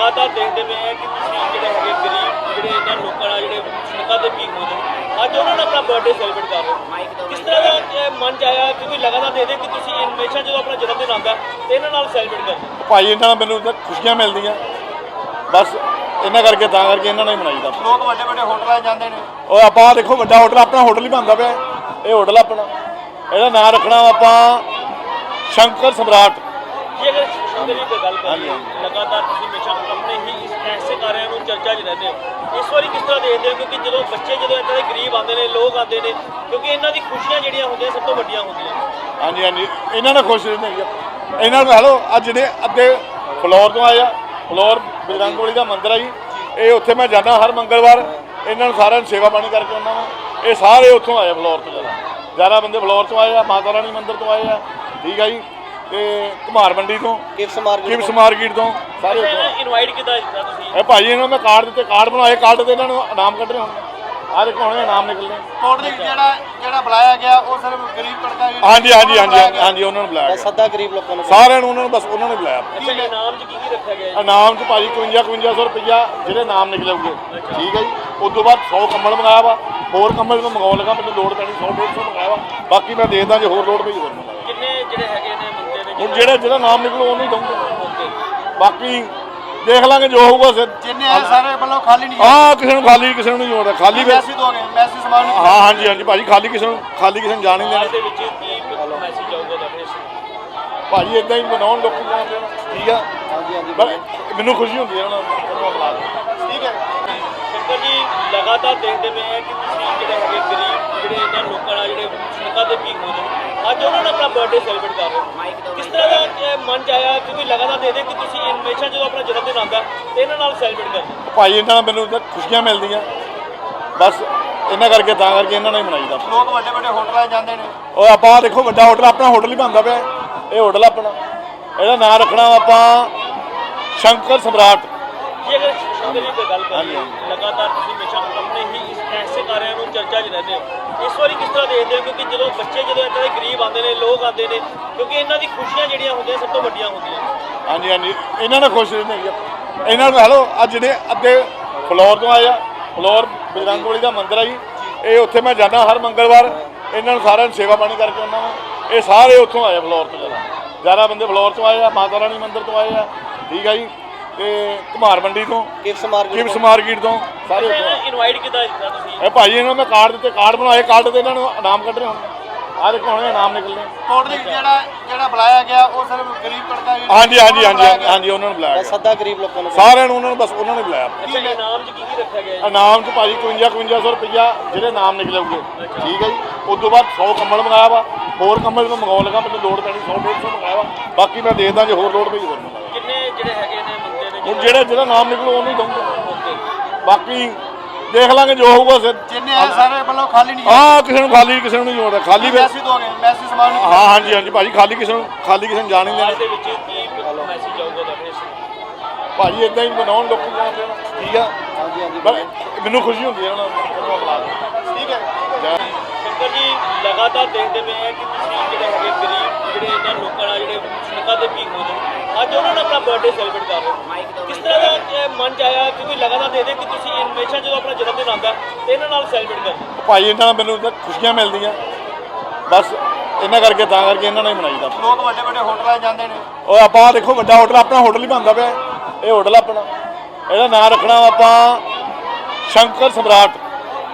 ਲਗਾਤਾਰ ਦੇਖਦੇ ਪਏ ਆ ਕਿ ਤੁਸੀਂ ਜਿਹੜੇ ਹੈਗੇ ਗਰੀਬ ਜਿਹੜੇ ਇਹਨਾਂ ਲੋਕਾਂ ਨਾਲ ਜਿਹੜੇ ਸੜਕਾਂ ਤੇ ਪੀਕ ਹੋਏ ਨੇ ਅੱਜ ਉਹਨਾਂ ਨੇ ਆਪਣਾ ਬਰਥਡੇ ਸੈਲੀਬ੍ਰੇਟ ਕਰ ਰਹੇ ਹੋ ਕਿਸ ਤਰ੍ਹਾਂ ਦਾ ਇਹ ਮਨ ਚ ਆਇਆ? ਕਿਉਂਕਿ ਲਗਾਤਾਰ ਦੇਖਦੇ ਕਿ ਤੁਸੀਂ ਹਮੇਸ਼ਾ ਜਦੋਂ ਆਪਣਾ ਜਨਮ ਦਿਨ ਆਉਂਦਾ ਤੇ ਇਹਨਾਂ ਨਾਲ ਸੈਲੀਬ੍ਰੇਟ ਕਰਦੇ ਹੋ। ਭਾਈ ਇਹਨਾਂ ਨਾਲ ਮੈਨੂੰ ਤਾਂ ਖੁਸ਼ੀਆਂ ਮਿਲਦੀਆਂ। ਬਸ ਇਹਨਾਂ ਕਰਕੇ ਤਾਂ ਕਰਕੇ ਇਹਨਾਂ ਨਾਲ ਹੀ ਮਨਾਈਦਾ ਲੋਕ ਵੱਡੇ ਵੱਡੇ ਹੋਟਲਾਂ 'ਚ ਜਾਂਦੇ ਨੇ। ਉਹ ਆਪਾਂ ਦੇਖੋ ਵੱਡਾ ਹੋਟਲ ਆਪਣਾ ਹੋਟਲ ਹੀ ਬਣਦਾ ਪਿਆ। ਇਹ ਹੋਟਲ ਆਪਣਾ। ਇਹਦਾ ਨਾਮ ਰੱਖਣਾ ਆਪਾਂ ਸ਼ੰਕਰ ਸਮਰਾਟ। ਹਾਂਜੀ, ਕਰੀਏ ਲਗਾਤਾਰ ਤੁਸੀਂ ਹਮੇਸ਼ਾ ਆਪਣੇ ਹੀ ਇਸ ਐਸੇ ਕਾਰਿਆਂ ਨੂੰ ਚਰਚਾ 'ਚ ਰਹਿੰਦੇ ਹੋ। ਇਸ ਵਾਰੀ ਕਿਸ ਤਰ੍ਹਾਂ ਦੇਖਦੇ ਹੋ? ਕਿਉਂਕਿ ਜਦੋਂ ਬੱਚੇ ਜਦੋਂ ਇੱਦਾਂ ਦੇ ਗਰੀਬ ਆਉਂਦੇ ਨੇ ਲੋਕ ਆਉਂਦੇ ਨੇ ਕਿਉਂਕਿ ਇਹਨਾਂ ਦੀ ਖੁਸ਼ੀਆਂ ਜਿਹੜੀਆਂ ਹੁੰਦੀਆਂ ਸਭ ਤੋਂ ਵੱਡੀਆਂ ਹੁੰਦੀਆਂ। ਹਾਂਜੀ ਹਾਂਜੀ। ਇਹਨਾਂ ਨਾਲ ਖੁਸ਼ ਰਹਿੰਦੇ ਜੀ ਇਹਨਾਂ ਨੂੰ ਹੈਲੋ ਅੱਜ ਜਿਹੜੇ ਅੱਧੇ ਫਲੋਰ ਤੋਂ ਆਏ ਆ ਫਲੋਰ ਬਜਰੰਗਬਲੀ ਦਾ ਮੰਦਿਰ ਆ ਜੀ। ਇਹ ਉੱਥੇ ਮੈਂ ਜਾਂਦਾ ਹਰ ਮੰਗਲਵਾਰ। ਇਹਨਾਂ ਨੂੰ ਸਾਰਿਆਂ ਨੂੰ ਸੇਵਾ ਪਾਣੀ ਕਰਕੇ ਆਉਂਦਾ ਵਾਂ। ਇਹ ਸਾਰੇ ਉੱਥੋਂ ਆਏ ਆ ਫਲੋਰ ਤੋਂ ਜ਼ਿਆਦਾ। ਜ਼ਿਆਦਾ ਬੰਦੇ ਫਲੋਰ ਤੋਂ ਆਏ ਆ ਮਾਤਾ ਰਾਣੀ ਮੰਦਿਰ ਤੋਂ ਆਏ ਆ। ਠੀਕ ਆ ਜੀ। ਤੇ ਕੁਮਾਰ ਮੰਡੀ ਤੋਂ ਕਿਪਸ ਮਾਰਕੀਟ ਕਿਪਸ ਮਾਰਕੀਟ ਤੋਂ। ਸਾਰੇ ਉੱਥੋਂ। ਇਨਵਾਈਟ ਕੀਤਾ ਦਿੱਤਾ ਤੁਸੀਂ? ਇਹ ਭਾਜੀ ਇਹਨਾਂ ਨੂੰ ਮੈਂ ਕਾਰਡ ਦਿੱਤੇ ਕਾਰਡ ਬਣਾਏ ਕਾਰਡ ਤੇ ਇਹਨਾਂ ਨੂੰ ਇਨਾਮ ਕੱਢ ਰਹੇ ਹੁਣ। ਆਹ ਦੇਖੋ ਹੁਣ ਇਨਾਮ ਨਿਕਲਨੇ ਟੋਟਲੀ ਜਿਹੜਾ ਜਿਹੜਾ ਬੁਲਾਇਆ ਗਿਆ ਉਹ ਸਿਰਫ ਗਰੀਬ ਤੜਕਾ ਹੀ ਹਾਂਜੀ ਹਾਂਜੀ ਹਾਂਜੀ ਹਾਂਜੀ ਉਹਨਾਂ ਨੂੰ ਬੁਲਾਇਆ ਗਿਆ। ਸੱਦਾ ਗਰੀਬ ਲੋਕਾਂ ਨੂੰ ਸਾਰਿਆਂ ਨੂੰ ਉਹਨਾਂ ਨੂੰ ਬਸ ਉਹਨਾਂ ਨੂੰ ਬੁਲਾਇਆ। ਅੱਛਾ ਇਨਾਮ 'ਚ ਕੀ ਕੀ ਰੱਖਿਆ ਗਿਆ? ਇਨਾਮ ਚ ਭਾਜੀ 51 5100 ਰੁਪਇਆ ਜਿਹੜੇ ਨਾਮ ਨਿਕਲੂਗੇ ਠੀਕ ਹੈ ਜੀ। ਉਸ ਤੋਂ ਬਾਅਦ 100 ਕੰਬਲ ਮੰਗਾਇਆ ਵਾ। ਹੋਰ ਕੰਬਲ ਨੂੰ ਮੰਗਾਉਣ ਲੱਗਾ ਮੈਨੂੰ ਲੋੜ ਪੈਣੀ 100 150 ਮੰਗਾਇਆ ਵਾ। ਬਾਕੀ ਮੈਂ ਦੇਖਦਾ ਜੇ ਹੋਰ ਲੋੜ ਪਈ ਹੋਰ ਮੰਗਾਇਆ। ਹੁਣ ਜਿਹੜਾ ਜਿਹੜਾ ਨਾਮ ਨਿਕਲੂ ਉਹਨੂੰ ਹੀ ਦਊਂਗਾ। ਓਕੇ ਬਾਕੀ ਦੇਖ ਲਾਂਗੇ ਜੋ ਹੋਊਗਾ ਫਿਰ। ਜਿੰਨੇ ਆ ਸਾਰੇ ਵੱਲੋਂ ਖਾਲੀ ਨਹੀਂ ਹਾਂ ਕਿਸੇ ਨੂੰ ਖਾਲੀ ਕਿਸੇ ਨੂੰ ਨਹੀਂ ਹੋਣਾ। ਖਾਲੀ ਮੈਸੇਜ ਦੋਗੇ ਮੈਸੇਜ ਸਮਾਨ ਨੂੰ ਹਾਂ ਹਾਂਜੀ ਹਾਂਜੀ ਭਾਜੀ ਖਾਲੀ ਕਿਸੇ ਨੂੰ ਖਾਲੀ ਕਿਸੇ ਨੂੰ ਜਾਣ ਨਹੀਂ ਦੇਣਾ। ਦੇ ਵਿੱਚ ਕੀ ਮੈਸੇਜ ਆਊਗਾ ਤੁਹਾਡੇ ਭਾਜੀ ਇਦਾਂ ਹੀ ਬਣਾਉਣ ਲੋਕੀ ਜਾਣ ਦੇਣ ਠੀਕ ਆ? ਹਾਂਜੀ ਹਾਂਜੀ ਮੈਨੂੰ ਖੁਸ਼ੀ ਹੁੰਦੀ ਹੈ ਉਹਨਾਂ ਨੂੰ ਠੀਕ ਹੈ। ਸ਼ੰਕਰ ਜੀ ਲਗਾਤਾਰ ਦੇਖਦੇ ਪਏ ਆ ਕਿ ਤੁਸੀਂ ਜਿਹੜੇ ਹੈਗੇ ਗਰੀਬ ਜਿਹੜੇ ਇਹਨਾਂ ਲੋਕਾਂ ਨਾਲ ਜਿਹੜੇ ਸੜਕਾਂ ਤੇ ਹੋਏ ਨੇ ਅੱਜ ਉਹਨਾਂ ਨੇ ਆਪਣਾ ਬਰਥਡੇ ਸੈਲੀਬ੍ਰੇਟ ਕਰ ਰਹੇ ਕਿਸ ਤਰ੍ਹਾਂ ਦਾ ਇਹ ਮਨ ਚ ਆਇਆ ਕਿਉਂਕਿ ਲਗਾਤਾਰ ਦੇਖਦੇ ਕਿ ਤੁਸੀਂ ਹਮੇਸ਼ਾ ਜਦੋਂ ਆਪਣਾ ਜਨਮ ਦਿਨ ਆਉਂਦਾ ਤੇ ਇਹਨਾਂ ਨਾਲ ਸੈਲੀਬ੍ਰੇਟ ਕਰਦੇ। ਭਾਈ ਇਹਨਾਂ ਨਾਲ ਮੈਨੂੰ ਤਾਂ ਖੁਸ਼ੀਆਂ ਮਿਲਦੀਆਂ। ਬਸ ਇਹਨਾਂ ਕਰਕੇ ਤਾਂ ਕਰਕੇ ਇਹਨਾਂ ਨਾਲ ਹੀ ਮਨਾਈਦਾ ਲੋਕ ਵੱਡੇ ਵੱਡੇ ਹੋਟਲਾਂ 'ਚ ਜਾਂਦੇ ਨੇ। ਉਹ ਆਪਾਂ ਦੇਖੋ ਵੱਡਾ ਹੋਟਲ ਆਪਣਾ ਹੋਟਲ ਹੀ ਬਣਦਾ ਪਿਆ। ਇਹ ਹੋਟਲ ਆਪਣਾ। ਇਹਦਾ ਨਾਮ ਰੱਖਣਾ ਆਪਾਂ ਸ਼ੰਕਰ ਸਮਰਾਟ। ਅਗਰ ਸ਼ੰਕਰ ਗੱਲ ਕਰੀਏ, ਲਗਾਤਾਰ ਤੁਸੀਂ ਹਮੇਸ਼ਾ ਆਪਣੇ ਹੀ ਇਸ ਐਸੇ ਕਾਰਿਆਂ ਨੂੰ ਚਰਚਾ 'ਚ ਰਹਿੰਦੇ ਹੋ। ਇਸ ਵਾਰੀ ਕਿਸ ਤਰ੍ਹਾਂ ਦੇਖਦੇ ਹੋ? ਕਿਉਂਕਿ ਜਦੋਂ ਬੱਚੇ ਜਦੋਂ ਇੱਦਾਂ ਦੇ ਗਰੀਬ ਆਉਂਦੇ ਨੇ, ਲੋਕ ਆਉਂਦੇ ਨੇ, ਕਿਉਂਕਿ ਇਹਨਾਂ ਦੀ ਖੁਸ਼ੀਆਂ ਜਿਹੜੀਆਂ ਹੁੰਦੀਆਂ, ਸਭ ਤੋਂ ਵੱਡੀਆਂ ਹੁੰਦੀਆਂ। ਹਾਂਜੀ ਹਾਂਜੀ। ਇਹਨਾਂ ਨਾਲ ਖੁਸ਼ ਰਹਿੰਦੇ ਜੀ ਇਹਨਾਂ ਨੂੰ ਹੈਲੋ ਅੱਜ ਜਿਹੜੇ ਅੱਗੇ ਫਲੋਰ ਤੋਂ ਆਏ ਆ, ਫਲੋਰ ਬਜਰੰਗਬਲੀ ਦਾ ਮੰਦਿਰ ਆ ਜੀ। ਇਹ ਉੱਥੇ ਮੈਂ ਜਾਂਦਾ ਹਰ ਮੰਗਲਵਾਰ। ਇਹਨਾਂ ਨੂੰ ਸਾਰਿਆਂ ਨੂੰ ਸੇਵਾ ਪਾਣੀ ਕਰਕੇ ਆਉਂਦਾ ਵਾਂ। ਇਹ ਸਾਰੇ ਉੱਥੋਂ ਆਏ ਆ ਫਲੋਰ ਤੋਂ ਜ਼ਿਆਦਾ। ਜ਼ਿਆਦਾ ਬੰਦੇ ਫਲੋਰ ਤੋਂ ਆਏ ਆ, ਮਾਤਾ ਰਾਣੀ ਮੰਦਿਰ ਤੋਂ ਆਏ ਆ। ਠੀਕ ਆ ਜੀ। ਤੇ ਕੁਮਾਰ ਮੰਡੀ ਤੋਂ। ਕਿਪਸ ਮਾਰਕੀਟ ਕਿਪਸ ਮਾਰਕੀਟ ਤੋਂ? ਸਾਰੇ ਉੱਥੋਂ। ਆਏ ਇਨਵਾਈਟ ਕੀਤਾ ਦਿੱਤਾ ਤੁਸੀਂ। ਇਹ ਭਾਜੀ ਇਹਨਾਂ ਨੂੰ ਮੈਂ ਕਾਰਡ ਦਿੱਤੇ ਕਾਰਡ ਬਣਾਏ ਕਾਰਡ ਤੇ ਇਹਨਾਂ ਨੂੰ ਇਨਾਮ ਕੱਢ ਰਹੇ ਹੁਣ। ਆਹ ਦੇਖੋ ਹੁਣ ਇਨਾਮ ਨਿਕਲਨੇ ਟੋਟਲੀ ਜਿਹੜਾ ਜਿਹੜਾ ਬੁਲਾਇਆ ਗਿਆ ਉਹ ਸਿਰਫ ਗਰੀਬ ਹੀ ਹਾਂਜੀ ਹਾਂਜੀ ਹਾਂਜੀ ਹਾਂਜੀ ਉਹਨਾਂ ਨੂੰ ਬੁਲਾਇਆ ਗਿਆ। ਸੱਦਾ ਗਰੀਬ ਲੋਕਾਂ ਨੂੰ। ਸਾਰਿਆਂ ਨੂੰ ਉਹਨਾਂ ਨੂੰ ਬਸ ਉਹਨਾਂ ਨੂੰ ਬੁਲਾਇਆ। ਅੱਛਾ ਇਨਾਮ 'ਚ ਕੀ ਕੀ ਰੱਖਿਆ ਗਿਆ ਜੀ? ਇਨਾਮ ਚ ਭਾਜੀ 51 5100 ਰੁਪਇਆ ਜਿਹੜੇ ਨਾਮ ਨਿਕਲੂਗੇ ਠੀਕ ਹੈ ਜੀ। ਉਸ ਤੋਂ ਬਾਅਦ 100 ਕੰਬਲ ਮੰਗਾਇਆ ਵਾ। ਹੋਰ ਕੰਬਲ ਨੂੰ ਮੰਗਾਉਣ ਲੱਗਾ ਮੈਨੂੰ ਲੋੜ ਪੈਣੀ 100 150 ਮੰਗਾਇਆ ਵਾ। ਬਾਕੀ ਮੈਂ ਦੇਖਦਾ ਜੇ ਹੋਰ ਲੋੜ ਪਈ ਹੋਰ ਮੰਗਾਇਆ ਕਿੰਨੇ ਜਿਹੜੇ ਹੈਗੇ ਨੇ ਹੁਣ ਜਿਹੜਾ ਜਿਹੜਾ ਨਾਮ ਨਿਕਲੂ ਉਹਨੂੰ ਹੀ ਦਊਂਗਾ। ਓਕੇ ਬਾਕੀ ਦੇਖ ਲਾਂਗੇ ਜੋ ਹੋਊਗਾ ਫਿਰ। ਜਿੰਨੇ ਆ ਸਾਰੇ ਵੱਲੋਂ ਖਾਲੀ ਨਹੀਂ ਹਾਂ ਕਿਸੇ ਨੂੰ ਖਾਲੀ ਕਿਸੇ ਨੂੰ ਨਹੀਂ ਹੋਣਾ ਖਾਲੀ ਮੈਸੇਜ ਦੋਗੇ ਮੈਸੇਜ ਸਮਾਨ ਨੂੰ ਹਾਂ ਹਾਂਜੀ ਹਾਂਜੀ ਭਾਜੀ ਖਾਲੀ ਕਿਸੇ ਨੂੰ ਖਾਲੀ ਕਿਸੇ ਨੂੰ ਜਾਣ ਨਹੀਂ ਦੇਣਾ। ਦੇ ਵਿੱਚ ਕੀ ਮੈਸੇਜ ਆਊਗਾ ਤੁਹਾਡੇ ਭਾਜੀ ਇਦਾਂ ਹੀ ਬਣਾਉਣ ਲੋਕੀ ਜਾਣ ਦੇਣ ਠੀਕ ਆ? ਹਾਂਜੀ ਹਾਂਜੀ। ਮੈਨੂੰ ਖੁਸ਼ੀ ਹੁੰਦੀ ਹੈ ਉਹਨਾਂ ਨੂੰ। ਠੀਕ ਹੈ ਜੀ ਲਗਾਤਾਰ ਦੇਖਦੇ ਪਏ ਆ ਕਿ ਤੁਸੀਂ ਜਿਹੜੇ ਹੈਗੇ ਗਰੀਬ ਜਿਹੜੇ ਇਹਨਾਂ ਲੋਕਾਂ ਨਾਲ ਜਿਹੜੇ ਸੜਕਾਂ ਤੇ ਪੀਕ ਹੋਏ ਨੇ ਅੱਜ ਉਹਨਾਂ ਨੇ ਆਪਣਾ ਬਰਥਡੇ ਸੈਲੀਬ੍ਰੇਟ ਕਰ ਰਹੇ ਹੋ ਕਿਸ ਤਰ੍ਹਾਂ ਦਾ ਇਹ ਮਨ ਚ ਆਇਆ? ਕਿਉਂਕਿ ਲਗਾਤਾਰ ਦੇਖਦੇ ਕਿ ਤੁਸੀਂ ਹਮੇਸ਼ਾ ਜਦੋਂ ਆਪਣਾ ਜਨਮ ਦਿਨ ਆਉਂਦਾ ਤੇ ਇਹਨਾਂ ਨਾਲ ਸੈਲੀਬ੍ਰੇਟ ਕਰਦੇ ਹੋ। ਭਾਈ ਇਹਨਾਂ ਨਾਲ ਮੈਨੂੰ ਤਾਂ ਖੁਸ਼ੀਆਂ ਮਿਲਦੀਆਂ। ਬਸ ਇਹਨਾਂ ਕਰਕੇ ਤਾਂ ਕਰਕੇ ਇਹਨਾਂ ਨਾਲ ਹੀ ਮਨਾਈਦਾ ਲੋਕ ਵੱਡੇ ਵੱਡੇ ਹੋਟਲਾਂ ਜਾਂਦੇ ਨੇ। ਉਹ ਆਪਾਂ ਦੇਖੋ ਵੱਡਾ ਹੋਟਲ ਆਪਣਾ ਹੋਟਲ ਹੀ ਬਣਦਾ ਪਿਆ। ਇਹ ਹੋਟਲ ਆਪਣਾ। ਇਹਦਾ ਨਾਮ ਰੱਖਣਾ ਆਪਾਂ ਸ਼ੰਕਰ ਸਮਰਾਟ।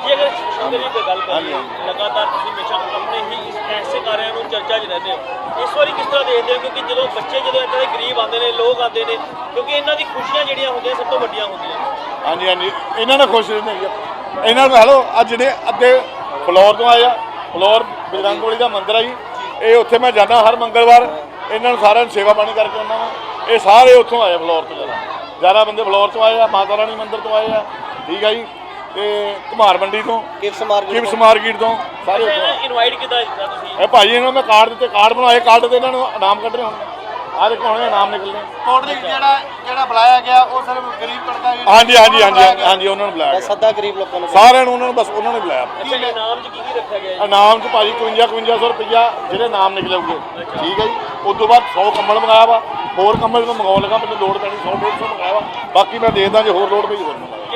ਜੇ ਅਗਰ ਜੀ ਦੀ ਗੱਲ ਹਾਂਜੀ, ਕਰੀਏ ਲਗਾਤਾਰ ਤੁਸੀਂ ਹਮੇਸ਼ਾ ਆਪਣੇ ਹੀ ਇਸ ਐਸੇ ਕਾਰਿਆਂ ਨੂੰ ਚਰਚਾ 'ਚ ਰਹਿੰਦੇ ਹੋ। ਇਸ ਵਾਰੀ ਕਿਸ ਤਰ੍ਹਾਂ ਦੇਖਦੇ ਹੋ? ਕਿਉਂਕਿ ਜਦੋਂ ਬੱਚੇ ਜਦੋਂ ਇੱਦਾਂ ਦੇ ਗਰੀਬ ਆਉਂਦੇ ਨੇ ਲੋਕ ਆਉਂਦੇ ਨੇ ਕਿਉਂਕਿ ਇਹਨਾਂ ਦੀ ਖੁਸ਼ੀਆਂ ਜਿਹੜੀਆਂ ਹੁੰਦੀਆਂ ਸਭ ਤੋਂ ਵੱਡੀਆਂ ਹੁੰਦੀਆਂ। ਹਾਂਜੀ ਹਾਂਜੀ। ਇਹਨਾਂ ਨਾਲ ਖੁਸ਼ ਰਹਿੰਦੇ ਜੀ ਇਹਨਾਂ ਨੂੰ ਹੈਲੋ ਅੱਜ ਜਿਹੜੇ ਅੱਧੇ ਫਲੋਰ ਤੋਂ ਆਏ ਆ ਫਲੋਰ ਬਜਰੰਗਬਲੀ ਦਾ ਮੰਦਿਰ ਆ ਜੀ। ਇਹ ਉੱਥੇ ਮੈਂ ਜਾਂਦਾ ਹਰ ਮੰਗਲਵਾਰ। ਇਹਨਾਂ ਨੂੰ ਸਾਰਿਆਂ ਨੂੰ ਸੇਵਾ ਪਾਣੀ ਕਰਕੇ ਆਉਂਦਾ ਵਾਂ। ਇਹ ਸਾਰੇ ਉੱਥੋਂ ਆਏ ਆ ਫਲੋਰ ਤੋਂ ਜ਼ਿਆਦਾ। ਜ਼ਿਆਦਾ ਬੰਦੇ ਫਲੋਰ ਤੋਂ ਆਏ ਆ ਮਾਤਾ ਰਾਣੀ ਮੰਦਿਰ ਤੋਂ ਆਏ ਆ। ਠੀਕ ਆ ਜੀ। ਤੇ ਕੁਮਾਰ ਮੰਡੀ ਤੋਂ ਕਿਪਸ ਮਾਰਕੀਟ ਕਿਪਸ ਮਾਰਕੀਟ ਤੋਂ। ਸਾਰੇ ਉੱਥੋਂ ਇਨਵਾਈਟ ਕੀਤਾ ਦਿੱਤਾ ਤੁਸੀਂ? ਇਹ ਭਾਜੀ ਇਹਨਾਂ ਨੂੰ ਮੈਂ ਕਾਰਡ ਦਿੱਤੇ ਕਾਰਡ ਬਣਾਏ ਕਾਰਡ ਤੇ ਇਹਨਾਂ ਨੂੰ ਇਨਾਮ ਕੱਢ ਰਹੇ ਹੁਣ। ਆਹ ਦੇਖੋ ਹੁਣ ਇਹ ਨਾਮ ਨਿਕਲਦੇ ਟੋਟਲੀ ਜਿਹੜਾ ਜਿਹੜਾ ਬੁਲਾਇਆ ਗਿਆ ਉਹ ਸਿਰਫ ਗਰੀਬ ਜਿਹੜਾ ਹਾਂਜੀ ਹਾਂਜੀ ਹਾਂਜੀ। ਹਾਂਜੀ ਉਹਨਾਂ ਨੂੰ ਬੁਲਾਇਆ। ਸੱਦਾ ਗਰੀਬ ਲੋਕਾਂ ਨੂੰ। ਸਾਰਿਆਂ ਨੂੰ ਉਹਨਾਂ ਨੂੰ ਬਸ ਉਹਨਾਂ ਨੇ ਬੁਲਾਇਆ। ਅੱਛਾ ਇਨਾਮ 'ਚ ਕੀ ਕੀ ਰੱਖਿਆ ਗਿਆ? ਇਨਾਮ ਚ ਭਾਜੀ 51 5100 ਰੁਪਇਆ ਜਿਹੜੇ ਨਾਮ ਨਿਕਲੂਗੇ ਠੀਕ ਹੈ ਜੀ। ਉਸ ਤੋਂ ਬਾਅਦ 100 ਕੰਬਲ ਮੰਗਾਇਆ ਵਾ। ਹੋਰ ਕੰਬਲ ਮੈਂ ਮੰਗਾਉਣ ਲੱਗਾ ਮੈਨੂੰ ਲੋੜ ਪੈਣੀ 100 150 ਮੰਗਾਇਆ ਵਾ। ਬਾਕੀ ਮੈਂ ਦੇਖਦਾ ਜੇ ਹੋਰ ਲੋੜ ਪਈ ਹੋਰ ਮੰਗਾਇਆ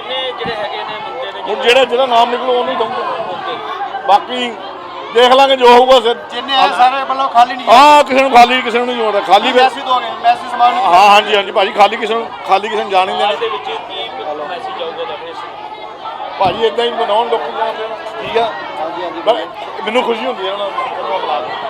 ਹੁਣ ਜਿਹੜਾ ਜਿਹੜਾ ਨਾਮ ਨਿਕਲੂ ਉਹਨੂੰ ਹੀ ਦਊਂਗਾ। ਬਾਕੀ ਦੇਖ ਲਾਂਗੇ ਜੋ ਹੋਊਗਾ ਫਿਰ। ਜਿੰਨੇ ਆ ਸਾਰੇ ਵੱਲੋਂ ਖਾਲੀ ਨਹੀਂ ਹਾਂ ਕਿਸੇ ਨੂੰ ਖਾਲੀ ਕਿਸੇ ਨੂੰ ਨਹੀਂ ਜੋੜਦਾ ਖਾਲੀ ਮੈਸੇਜ ਦੋਗੇ ਮੈਸੇਜ ਸਮਾਨ ਨੂੰ ਹਾਂ ਹਾਂਜੀ ਹਾਂਜੀ ਭਾਜੀ ਖਾਲੀ ਕਿਸੇ ਨੂੰ ਖਾਲੀ ਕਿਸੇ ਨੂੰ ਜਾਣ ਨਹੀਂ ਦੇਣਾ। ਦੇ ਵਿੱਚ ਕੀ ਮੈਸੇਜ ਆਊਗਾ ਇਸ ਭਾਜੀ ਇਦਾਂ ਹੀ ਬਣਾਉਣ ਲੋਕੀ ਜਾਣਦੇ ਠੀਕ ਆ? ਹਾਂਜੀ ਹਾਂਜੀ ਮੈਨੂੰ ਖੁਸ਼ੀ ਹੁੰਦੀ ਹੈ ਉਹਨਾਂ ਨੂੰ ਨੂੰ